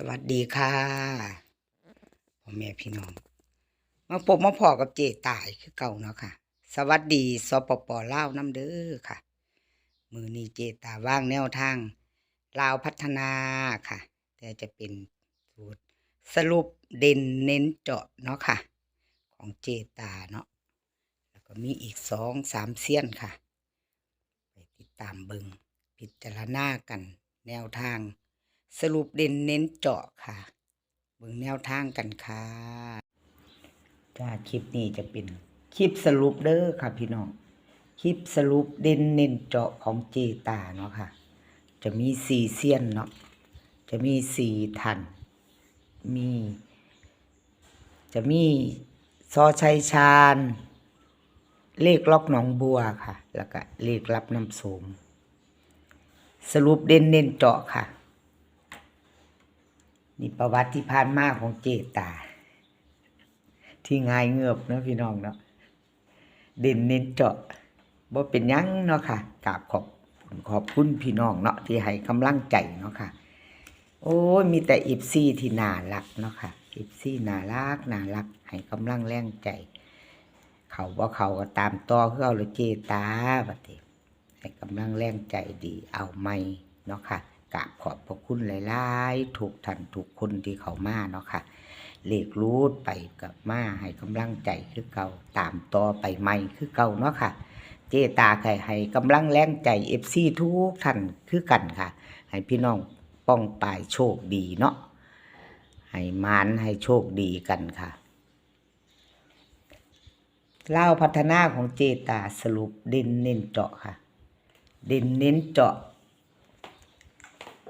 สวัสดีค่ะพ่อแม่พี่น้อง มาพบมาพอกับเจตายคือเก่าเนาะค่ะ สวัสดีสปปลาวน้ำเด้อค่ะ มือนี้เจตาว่างแนวทางลาวพัฒนาค่ะ แต่จะเป็นสูตรสรุปเด่นเน้นเจาะเนาะค่ะ ของเจตาเนาะแล้วก็มีอีกสองสามเสี้ยนค่ะ ไปติดตามเบิงพิจารณากันแนวทาง สรุปเด่นเน้นเจาะค่ะ เบิ่งแนวทางกันค่ะจ้าคลิปนี้จะเป็นคลิปสรุปเด้อค่ะ พี่น้องคลิปสรุปเด่นเน้นเจาะของเจตาเนาะค่ะ จะมีสี่เซียนเนาะจะมีสี่ทัน มี จะมีซอชัยชาญ เลขล็อกหนองบัวค่ะ แล้วก็เลขรับน้ำสมสรุปเด่นเน้นเจาะค่ะ นี่ประวัติที่ผ่านมาของเจตา ที่ง่ายเงือบนะพี่น้องเนาะเด่นเน้นเจาะบ่เป็นยังเนาะค่ะกราบขอบขอบคุณพี่น้องเนาะที่ให้กำลังใจเนาะค่ะ โอ้ยมีแต่อิฟซี่ที่น่ารักเนาะค่ะอิฟซี่น่ารักน่ารักให้กำลังแรงใจ เขาบ่เขาก็ตามต่อคือเอาเลยเจตาบัดนี้ให้กำลังแรงใจดีเอาไม่เนาะค่ะ กราบขอบพระคุณหลายๆถูกท่านถูกคนที่เขามาเนาะค่ะเลขรูดไปกับมาให้กำลังใจคือเก่าตามต่อไปใหม่คือเก่าเนาะค่ะ เจตาไข่ให้กำลังแรงใจเอฟซีทุกท่านคือกันค่ะ ให้พี่น้องป้องปายโชคดีเนาะให้มานให้โชคดีกันค่ะเล่าพัฒนาของเจตาสรุปเด่นเน้นเจาะค่ะ เด่นเน้นเจาะ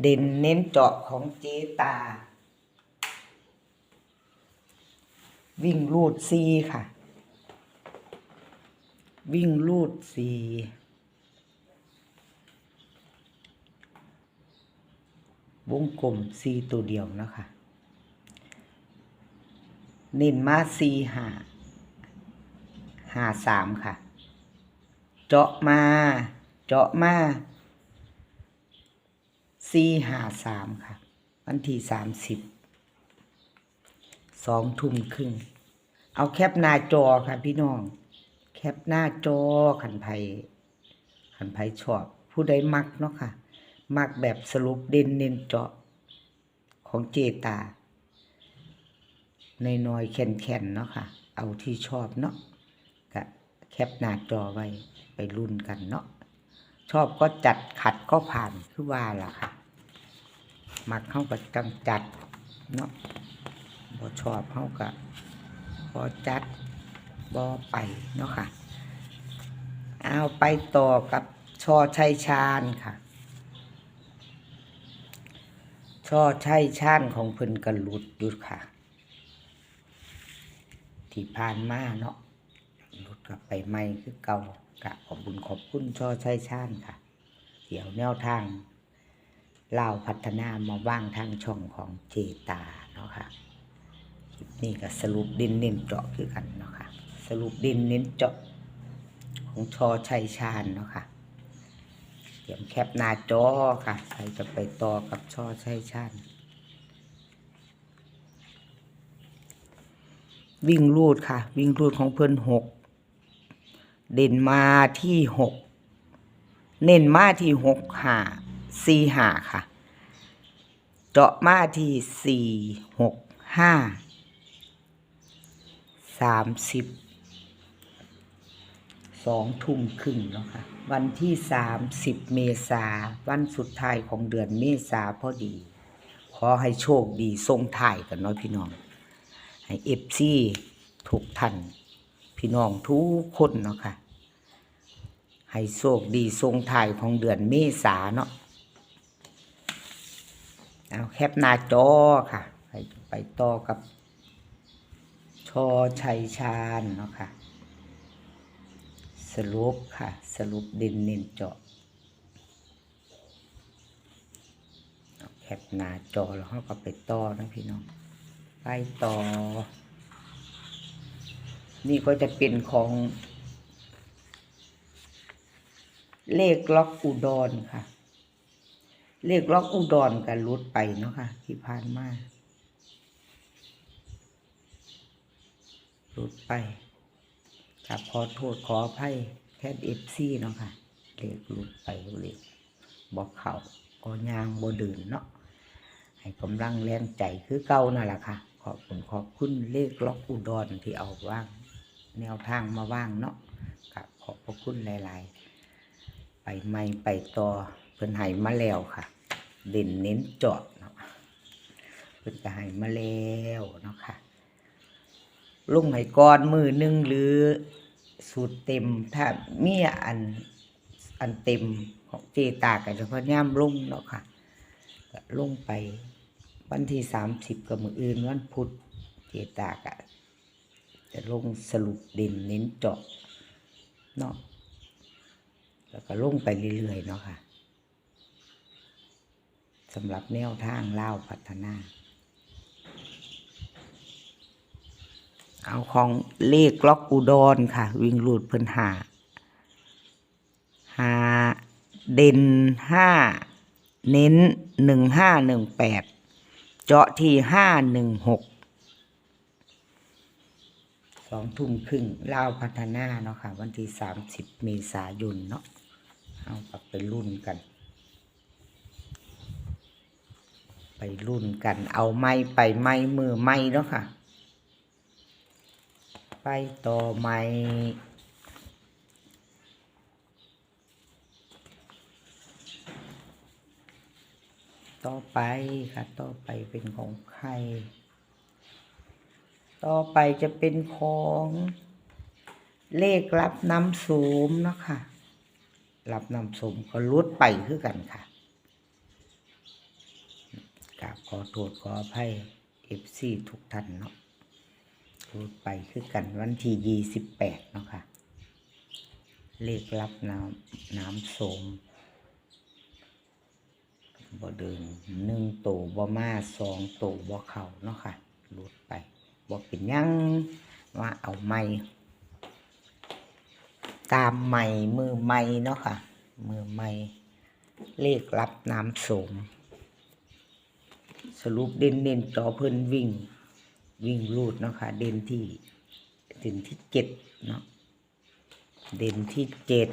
เด่นเน้นเจาะของเจตา วิ่งลูดซีค่ะ วิ่งลูดซีวงกลมซีตัวเดียวนะคะเน้นมาซีหาหาสามค่ะ เจาะมา เจาะมา ซีหาสามค่ะ วันที่สามสิบสองทุ่มครึ่ง เอาแคปหน้าจอค่ะพี่น้อง แคปหน้าจอขันไผขันไผชอบ ผู้ใดมักเนาะค่ะ มักแบบสรุปเด่นเน้นเจาะของเจตาในน้อยๆแข็นๆเนาะค่ะ เอาที่ชอบเนาะกะแคปหน้าจอไว้ไปรุ่นกันเนาะชอบก็จัดขัดก็ผ่านคือว่าล่ะค่ะ มักเข้ากับจังจัดเนาะบ่ชอบเข้าก็บ่จัดบ่ไปเนาะค่ะ เอาไปต่อกับชอชัยชาญค่ะ ชอชัยชาญของเพิ่นกระหลุดหยุดค่ะ ที่ผ่านมาเนาะหลุดกลับไปใหม่คือเก่ากะขอบบุญขอบคุณชอชัยชาญค่ะ เดี๋ยวแนวทาง เล่าพัฒนามาว่างทางช่องของเจตาเนาะค่ะคลิปนี้ก็สรุปดินเน้นเจาะคือกันเนาะค่ะสรุปดินเน้นเจาะของชอชัยชาญเนาะค่ะเตรียมแคปหน้าจอค่ะใครจะไปต่อกับชอชัยชาญวิ่งรูดค่ะ วิ่งรูดของเพิ่นหกเด่นมาที่หกเน้นมาที่หกหา สี่หาค่ะเจาะมาที่สี่หกห้าสามสิบสองทุ่มครึ่งเนาะค่ะ วันที่สามสิบเมษาวันสุดท้ายของเดือนเมษาพอดี ขอให้โชคดีทรงถ่ายกันเนาะพี่น้อง ให้เอฟซีทุกท่านพี่น้องทุกคนเนาะค่ะ ให้โชคดีทรงถ่ายของเดือนเมษาเนาะ เอาแคปหน้าจอค่ะ ไปไปต่อกับชอชัยชาญเนาะค่ะ สรุปค่ะ สรุปด่นเน้นเจาะแคปหน้าจอแล้วเขาก็ไปต่อนะพี่น้อง ไปต่อ นี่ก็จะเป็นของเลขล็อกอุดรค่ะ เลขล็อกอุดรกันรุดไปเนาะค่ะที่ผ่านมารุดไปกับขอโทษขออภัยแทนเอฟซีเนาะค่ะเลขรุดไปเลขบอกเขาก็ยางบ่เดินเนาะให้กำลังแรงใจคือเก่านั่นแหละค่ะ ขอบคุณขอบคุณเลขล็อกอุดรที่เอาว่าง แนวทางมาว่างเนาะกับขอบพระคุณหลาย ๆ ไปไม่ไปต่อ เพิ่นให้มาแล้วค่ะ เด่นเน้นเจาะเนาะเพิ่นก็ให้มาแล้วเนาะค่ะลงให้ก่อนมือหนึ่งหรือสูตรเต็มถ้ามีอันอันเต็มของเจตากันเฉพาะย่ามลงเนาะค่ะก็ลงไปวันที่สามสิบกับมืออื่นวันพุธเจตากะจะลงสรุปเด่นเน้นเจาะเนาะแล้วก็ลงไปเรื่อยๆเนาะค่ะ สำหรับแนวทางเล่าพัฒนา เอาของเลขล็อกอุดรค่ะ วิ่งรูดเพิ่นหาหาเด่นห้าเน้นหนึ่งห้าหนึ่งแปดเจาะที่ห้าหนึ่งหกสองทุ่มครึ่งเล่าพัฒนาเนาะค่ะ วันที่สามสิบเมษายนเนาะเอากลับไปรุ่นกัน ไปรุ่นกันเอาไม้ไปไม้มือไม้เนาะค่ะ ไปต่อไม้ต่อไปค่ะ ต่อไปเป็นของใคร ต่อไปจะเป็นของเลขรับน้ำสูมเนาะค่ะ รับน้ำสูมก็ลดไปคือกันค่ะ กราบขอโทษขออภัยเอฟซีทุกท่านเนาะพูดไปคือกันวันที่ยี่สิบแปดเนาะค่ะ เลขรับน้ำน้ำโสมบ่เดินหนึ่งโตบ่มาสองโตบ่เข่าเนาะค่ะหลุดไปบ่เป็นยังว่าเอาไม่ตามไม่มือไม่เนาะค่ะ มือไม่เลขรับน้ำโสม สรุปเด่นเด่นๆจอเพิ่นวิ่ง วิ่งรูดเนาะค่ะ เด่นที่เด่นที่เจ็ดเนาะเด่นที่เจ็ด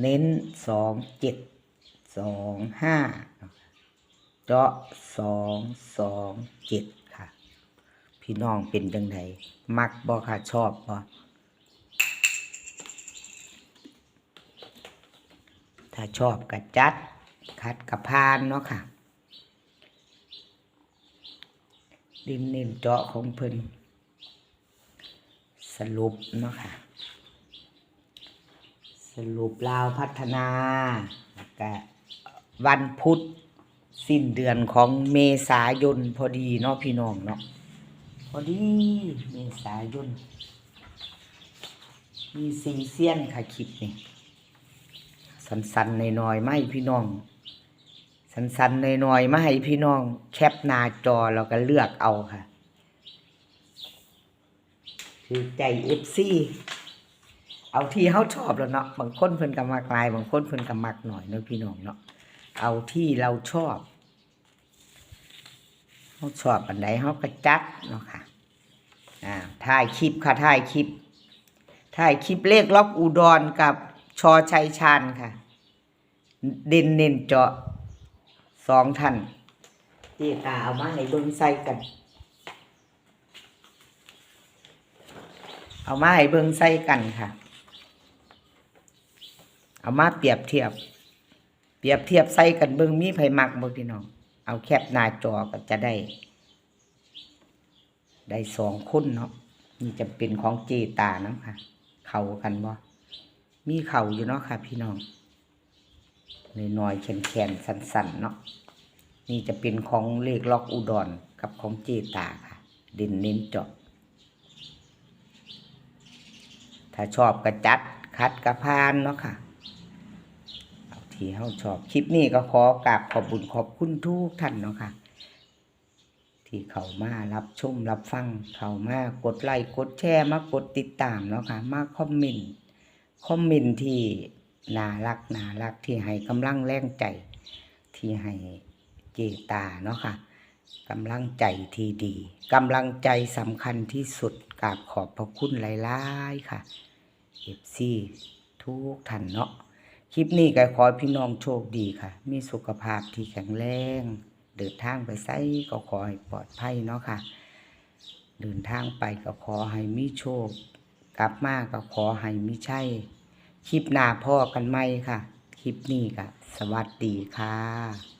เน้นสองเจ็ดสองห้าเนาะค่ะเจาะสองสองเจ็ดค่ะ พี่น้องเป็นจังไดมักบ่ค่ะชอบบ่ถ้าชอบก็จัด คัดกับพานเนาะค่ะ ดินเน้นเจาะของเพิ่นสรุปเนาะค่ะ สรุปลาวพัฒนาวก็วันพุธสิ้นเดือนของเมษายนพอดีเนาะพี่น้องเนาะพอดีเมษายนมีสีเซียนค่ะคลิปนี่สันๆน้อยๆไม่พี่น้อง สั้นๆหน้อยๆมาให้พี่น้องแคปหน้าจอแล้วก็เลือกเอาค่ะคือใจเอฟซีเอาที่เขาชอบแล้วเนาะบางคนเพิ่นก็มักลายบางคนเพิ่นก็มักหน่อยเนาะพี่น้องเนาะเอาที่เราชอบเขาชอบอันไหนเขาก็จัดเนาะค่ะอ่าถ่ายคลิปค่ะถ่ายคลิปถ่ายคลิปเลขล็อกอุดรกับชอชัยชาญค่ะ เด่นเน้นเจาะ สองท่านเจตาเอามาให้เบิ่งใส่กัน เอามาให้เบิ่งใส่กันค่ะ เอามาเปรียบเทียบ เปรียบเทียบใส่กันเบิ่งมีไผมักบ่พี่น้อง เอาแคปหน้าจอก็จะได้ ได้สองคนเนาะนี่จะเป็นของเจตานะค่ะ เข้ากันบ่มีเข่าอยู่เนาะค่ะ พี่น้อง น้อยๆแขนๆสั้นๆเนาะนี่จะเป็นของเลขล็อกอุดรกับของเจตาค่ะด่นเน้นจาะถ้าชอบกระจัดคัดกระพานเนาะค่ะเอาที่เฮาชอบคลิปนี้ก็ขอกราบขอบบุญขอบคุณทุกท่านเนาะค่ะที่เข้ามารับชมรับฟัง เข้ามากดไลค์กดแชร์มากดติดตามเนาะค่ะ มาคอมเมนต์คอมเมนต์ที่ น่ารักน่ารักที่ให้กำลังแรงใจ ที่ให้เจตาเนาะค่ะกำลังใจที่ดีกำลังใจสำคัญที่สุดกราบขอบพระคุณหลายๆค่ะเอฟซีทุกท่านเนาะคลิปนี้ก็ขอพี่น้องโชคดีค่ะ มีสุขภาพที่แข็งแรงเดินทางไปไสก็ขอให้ปลอดภัยเนาะค่ะ เดินทางไปก็ขอให้มีโชค กลับมาก็ขอให้มีใช่ คลิปหน้าพ่อกันไหมค่ะ คลิปนี้ค่ะ สวัสดีค่ะ